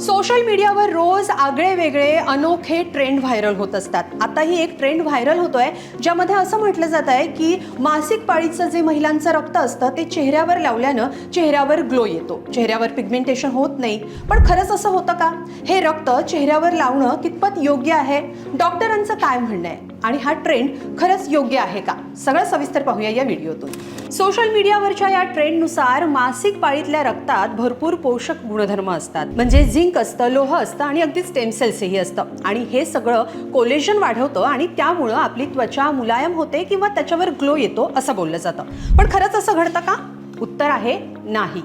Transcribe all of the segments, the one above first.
Social मीडियावर रोज आगळे वेगळे अनोखे ट्रेंड व्हायरल होत असतात. आताही एक ट्रेंड व्हायरल होतोय ज्यामध्ये असं म्हटलं जात आहे की मासिक पाळीचं जे महिलांचं रक्त असतं ते चेहऱ्यावर लावल्यानं चेहऱ्यावर ग्लो येतो. चेहऱ्यावर पिगमेंटेशन होत नाही. पण खरंच असं होतं का? हे रक्त चेहऱ्यावर लावणं कितपत योग्य आहे? डॉक्टरांचं काय म्हणणं आहे? आणि हा ट्रेंड खरंच योग्य आहे का? सगळं सविस्तर पाहूया या व्हिडिओतून. सोशल मीडियावरच्या या ट्रेंडनुसार मासिक पाळीतल्या रक्तात भरपूर पोषक गुणधर्म असतात. म्हणजे झिंक असतं लोह असतं आणि अगदी स्टेम सेल्सही असतं. आणि हे सगळं कोलेजन वाढवतं आणि त्यामुळं आपली त्वचा मुलायम होते किंवा त्याच्यावर ग्लो येतो असं बोललं जातं. पण खरंच असं घडतं का? उत्तर आहे नाही.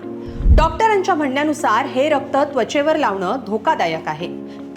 डॉक्टरांच्या म्हणण्यानुसार हे रक्त त्वचेवर लावणं धोकादायक आहे.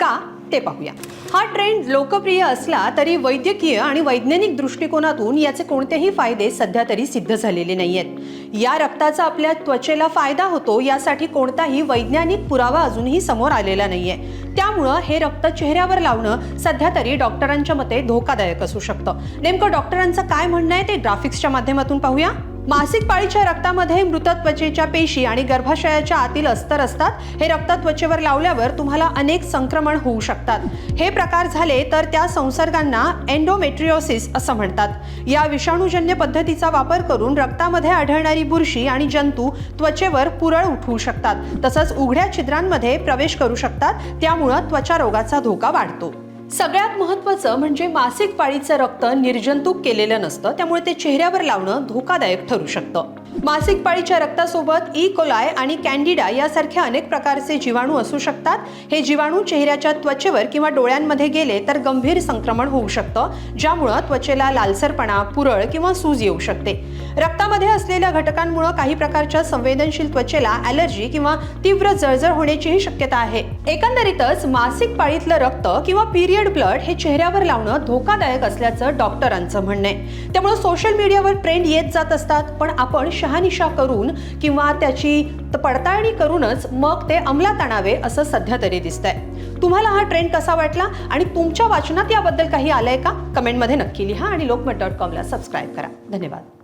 का? ते पाहूया. हा ट्रेंड लोकप्रिय असला तरी वैद्यकीय आणि वैज्ञानिक दृष्टिकोनातून याचे कोणतेही फायदे सध्या तरी सिद्ध झालेले नाही आहेत या रक्ताचा आपल्या त्वचेला फायदा होतो यासाठी कोणताही वैज्ञानिक पुरावा अजूनही समोर आलेला नाहीये. त्यामुळं हे रक्त चेहऱ्यावर लावणं सध्या तरी डॉक्टरांच्या मते धोकादायक असू शकतं. नेमकं डॉक्टरांचं काय म्हणणं आहे ते ग्राफिक्सच्या माध्यमातून पाहूया. मासिक पाळीच्या रक्तामध्ये मृत त्वचेच्या पेशी आणि गर्भाशयाच्या आतील अस्तर असतात. हे रक्त त्वचेवर लावल्यावर तुम्हाला अनेक संक्रमण होऊ शकतात. हे प्रकार झाले तर त्या संसर्गांना एन्डोमेट्रिओसिस असं म्हणतात. या विषाणूजन्य पद्धतीचा वापर करून रक्तामध्ये आढळणारी बुरशी आणि जंतू त्वचेवर पुरळ उठवू शकतात. तसंच उघड्या छिद्रांमध्ये प्रवेश करू शकतात. त्यामुळं त्वचा रोगाचा धोका वाढतो. सगळ्यात महत्त्वाचं म्हणजे मासिक पाळीचं रक्त निर्जंतुक केलेलं नसतं त्यामुळे ते चेहऱ्यावर लावणं धोकादायक ठरू शकतं. मासिक पाळीच्या रक्तासोबत ई. कोलाय आणि कॅन्डिडा यासारख्या अनेक प्रकारचे जीवाणू असू शकतात. हे जीवाणू चेहऱ्याच्या त्वचेवर किंवा डोळ्यांमध्ये गेले तर गंभीर संक्रमण होऊ शकतं ज्यामुळं त्वचेला लालसरपणा पुरळ किंवा सूज येऊ शकते. रक्तामध्ये असलेल्या घटकांमुळे काही प्रकारच्या संवेदनशील त्वचेला ॲलर्जी किंवा तीव्र जळजळ होण्याचीही शक्यता आहे. एकंदरीतच मासिक पाळीतलं रक्त किंवा पिरियड ब्लड हे चेहऱ्यावर लावणं धोकादायक असल्याचं डॉक्टरांचं म्हणणं आहे. त्यामुळे सोशल मीडियावर ट्रेंड येत जात असतात पण आपण शहानिशा करून किंवा त्याची पडताळणी करूनच मग ते अंमलात आणावे असं सध्या तरी दिसतंय. तुम्हाला हा ट्रेंड कसा वाटला आणि तुमच्या वाचनात याबद्दल काही आलंय का? कमेंटमध्ये नक्की लिहा आणि लोकमत डॉट कॉमला सबस्क्राईब करा. धन्यवाद.